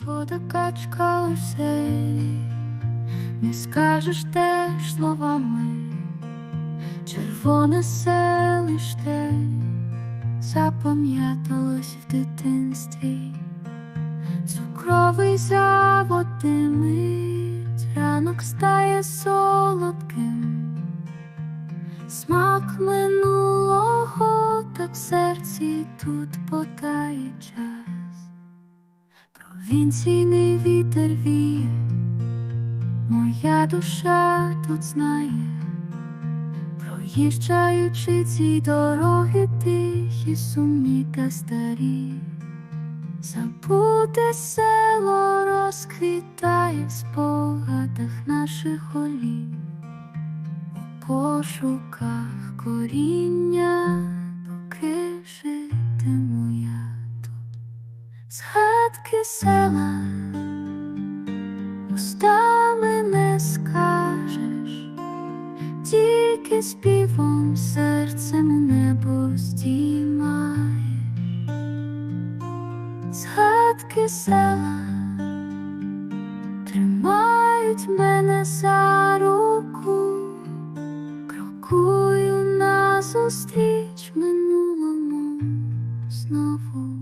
Вода качка усе, не скажеш теж словами, червоне селище запам'яталось в дитинстві, цукровий завод ранок стає солодким, смак минулого, так в серці тут потає час. Провінційний вітер віє, моя душа тут знає, проїжджаючи ці дороги тихі, сумні та старі, забуде село розквітає в спогадах наших голів, у пошуках коріння, доки тут. Дітки села устами не скажеш, тільки співом серцем небо здіймаєш, згадки села тримають мене за руку, крокую на зустріч минулому знову.